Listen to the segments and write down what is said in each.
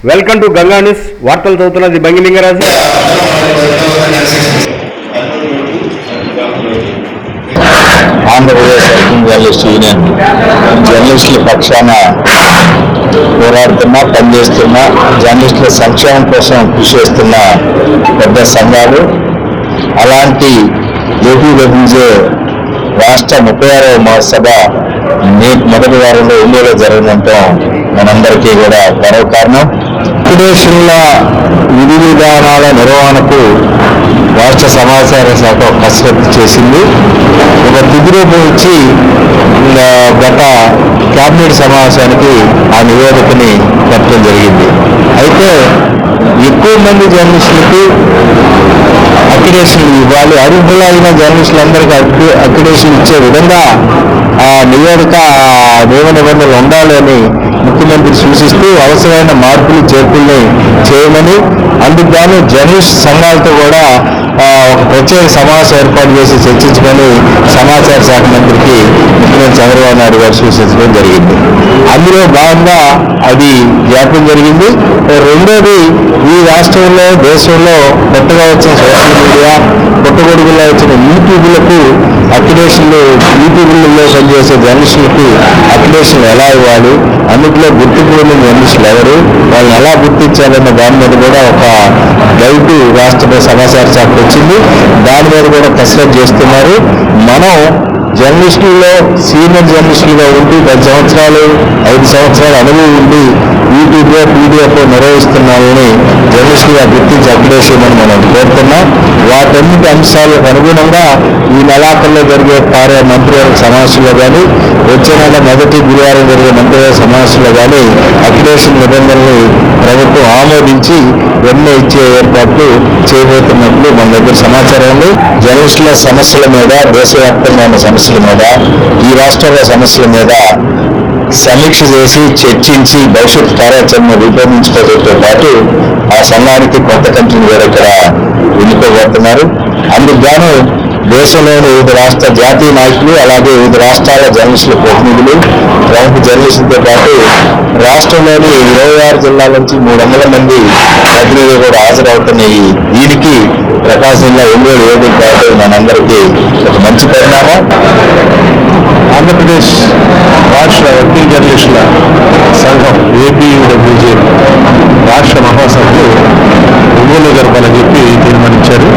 Welcome to Ganga news వార్తలు చదువుతున్నది Bangilingaraju Andhra Pradesh working journalist union జర్నలిస్టుల పక్షాన పోరాడుతున్న పనిచేస్తున్న జర్నలిస్టుల సంక్షేమం కోసం కృషి చేస్తున్న పెద్ద సంఘాలు. అలాంటి ఏపీడబ్ల్యూజే రాష్ట్ర ముప్పై ఆరవ మహాసభ మే మొదటి వారంలో ఎన్నికలు జరగడంతో మనందరికీ కూడా గర్వకారణం ఫెడరేషన్ల విధి విధానాల నిర్వహణకు రాష్ట్ర సమాచార శాఖ కసరత్తు చేసింది. ఒక తుది రూపం ఇచ్చి గత కేబినెట్ సమావేశానికి ఆ నివేదికని పెట్టడం జరిగింది. అయితే ఎక్కువ మంది జర్నలిస్టులకు అక్రిడేషన్ ఇవ్వాలి. అర్హులైన జర్నలిస్టులందరికీ అక్రి- అక్రిడేషన్ ఇచ్చే విధంగా ఆ నివేదిక నియమ నిబంధనలు ఉండాలి అని ముఖ్యమంత్రి సూచిస్తూ అవసరమైన మార్పులు చేర్పుల్ని చేయమని అందుకు గాను జర్నలిస్ట్ సంఘాలతో కూడా ప్రత్యేక సమావేశం ఏర్పాటు చేసి చర్చించుకొని సమాచార శాఖ మంత్రికి ముఖ్యమంత్రి చంద్రబాబు నాయుడు గారు సూచించడం జరిగింది. అందులో భాగంగా అది జాప్యం జరిగింది. రెండోది ఈ రాష్ట్రంలో దేశంలో కొత్తగా వచ్చిన సోషల్ మీడియా పుట్టగొడుగుల్లో వచ్చిన యూట్యూబ్లకు అప్లికేషన్లు యూట్యూబ్లలో పనిచేసే జర్నలిస్టులకు అప్లికేషన్లు ఎలా ఇవ్వాలి? అందులో గుర్తింపు పొందిన జర్నలిస్టులు ఎవరు? వాళ్ళని ఎలా గుర్తించాలన్న దాని మీద కూడా ఒక గైడ్ రాష్ట్ర సమాచార శాఖ వచ్చింది. దాని మీద కూడా కసరత్ చేస్తున్నారు. మనం జర్నలిస్టుల్లో సీనియర్ జర్నలిస్టులుగా ఉండి పది సంవత్సరాలు ఐదు సంవత్సరాలు అనుభవం ఉండి యూట్యూబ్లో పీడీఎఫ్ నిర్వహిస్తున్నామని జర్నలిస్టులుగా గుర్తించి అప్డేషన్ మనం కోరుతున్నాం. వాటన్నిటి అంశాలకు అనుగుణంగా ఈ నెలాఖరులో జరిగే కార్య మంత్రివర్గ సమావేశంలో కానీ వచ్చే నెల మొదటి గురువారం జరిగే మంత్రివర్గ సమావేశంలో కానీ అప్డేషన్ నిబంధనలు ప్రభుత్వం ఆమోదించి వెన్నె ఇచ్చే ఏర్పాట్లు చేయబోతున్నట్లు మన దగ్గర సమాచారం ఉంది. జర్నలిస్టుల సమస్యల మీద దేశవ్యాప్తంగా ఉన్న సమస్యల మీద ఈ రాష్ట్రాల సమస్యల మీద సమీక్ష చేసి చర్చించి భవిష్యత్ కార్యాచరణ రూపొందించుకోవడంతో పాటు ఆ సంఘానికి కొత్త కంపెనీ కూడా ఇక్కడ ఎన్నుకోబోతున్నారు అందుకు దేశంలోని వివిధ రాష్ట్ర జాతీయ నాయకులు అలాగే వివిధ రాష్ట్రాల జర్నలిస్టుల ప్రతినిధులు ప్రముఖ జర్నలిస్టులతో పాటు రాష్ట్రంలోని ఇరవై ఆరు జిల్లాల నుంచి మూడు వందల మంది ప్రతినిధులు కూడా హాజరవుతున్నాయి దీనికి ప్రకాశం జిల్లా ఒంగోలు ఏడు కావడం మనందరికీ ఒక మంచి పరిణామం. ఆంధ్రప్రదేశ్ రాష్ట్ర వర్కింగ్ జర్నలిస్టుల సంఘం ఏపీయూడబ్ల్యూజే రాష్ట్ర మహాసభలు ఒంగోలు జరపాలని చెప్పి తీర్మానించారు.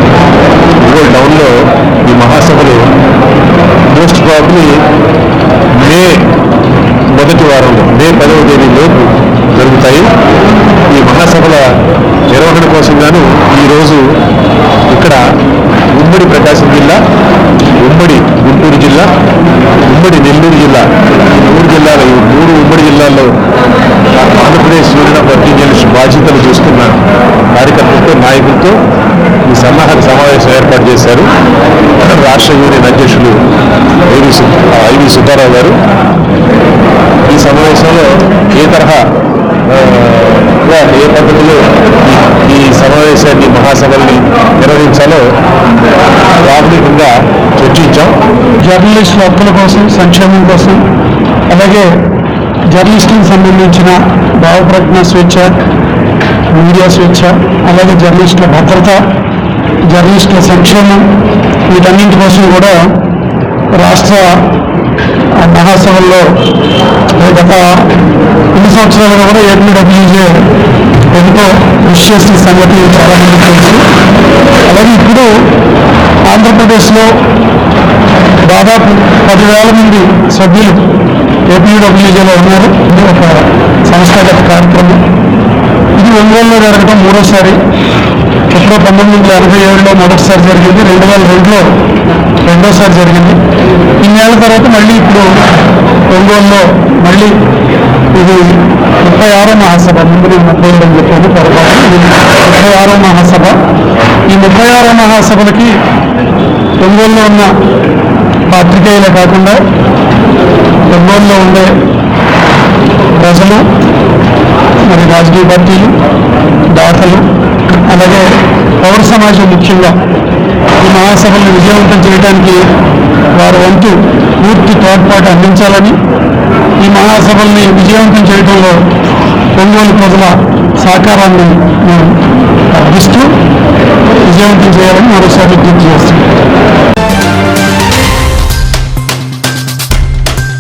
ఒంగోలు టౌన్లో ఈ మహాసభలు మోస్ట్ ప్రాబ్లీ మే మొదటి వారంలో మే పదవ తేదీ లోపు జరుగుతాయి. ఈ మహాసభల నిర్వహణ కోసం గాను ఈరోజు ఇక్కడ ఉమ్మడి ప్రకాశం జిల్లా ఉమ్మడి గుంటూరు జిల్లా ఉమ్మడి నెల్లూరు జిల్లా మూడు జిల్లాలు ఈ మూడు ఉమ్మడి జిల్లాల్లో ఆంధ్రప్రదేశ్ యూనియన్ ఆఫ్ వర్కింగ్ బాధ్యతలు చూస్తున్న కార్యకర్తలతో నాయకులతో ఈ సన్నాహక సమావేశం ఏర్పాటు చేశారు. రాష్ట్ర యూనియన్ అధ్యక్షులు ఐవి సు- ఐవి సుబ్బారావు గారు. ఈ సమావేశంలో ఏ తరహా ఏ పద్ధతిలో ఈ- సమావేశాన్ని మహాసభల్ని నిర్వహించాలో ప్రాథమికంగా చర్చించాం. జర్నలిస్టుల హక్కుల కోసం సంక్షేమం కోసం అలాగే జర్నలిస్టులకు సంబంధించిన భావప్రజ్ఞ స్వేచ్ఛ మీడియా స్వేచ్ఛ అలాగే జర్నలిస్టుల భద్రత జర్నలిస్టుల సంక్షేమం వీటన్నింటి కోసం కూడా రాష్ట్ర మహాసభల్లో గత ఎన్ని సంవత్సరాలుగా కూడా ఏపీడబ్ల్యూజే ఎంతో కృషి చేసిన సంగతి చాలా మందికి తెలుసు. అలాగే ఇప్పుడు ఆంధ్రప్రదేశ్లో దాదాపు పదివేల మంది సభ్యులు ఏపీడబ్ల్యూజేలో ఉన్నారు. ఇది ఒక సంస్థాగత కార్యక్రమం. ఒంగోలులో జరగడం మూడోసారి ఎప్పుడో పంతొమ్మిది వందల అరవై ఏడులో మొదటిసారి జరిగింది రెండు వేల రెండులో రెండోసారి జరిగింది. ఇన్నేళ్ళ తర్వాత మళ్ళీ ఇప్పుడు ఒంగోలులో మళ్ళీ ఇది ముప్పై ఆరో మహాసభ ముందు నేను ముప్పై ఏడు అని చెప్పాను పొరపాటు ఇది ముప్పై ఆరో మహాసభ. ఈ ముప్పై ఆరో మహాసభలకి ఒంగోలులో ఉన్న పాత్రికేయులే కాకుండా ఒంగోలులో ఉండే ప్రజలు మరి రాజకీయ పార్టీలు దాతలు అలాగే పౌర సమాజం ముఖ్యంగా ఈ మహాసభలను విజయవంతం చేయడానికి వారి వంతు పూర్తి తోడ్పాటు అందించాలని ఈ మహాసభల్ని విజయవంతం చేయడంలో ఒంగోలు ప్రజల సహకారాన్ని మేము అర్థిస్తూ విజయవంతం చేయాలని మరోసారి విజ్ఞప్తి చేస్తున్నాం.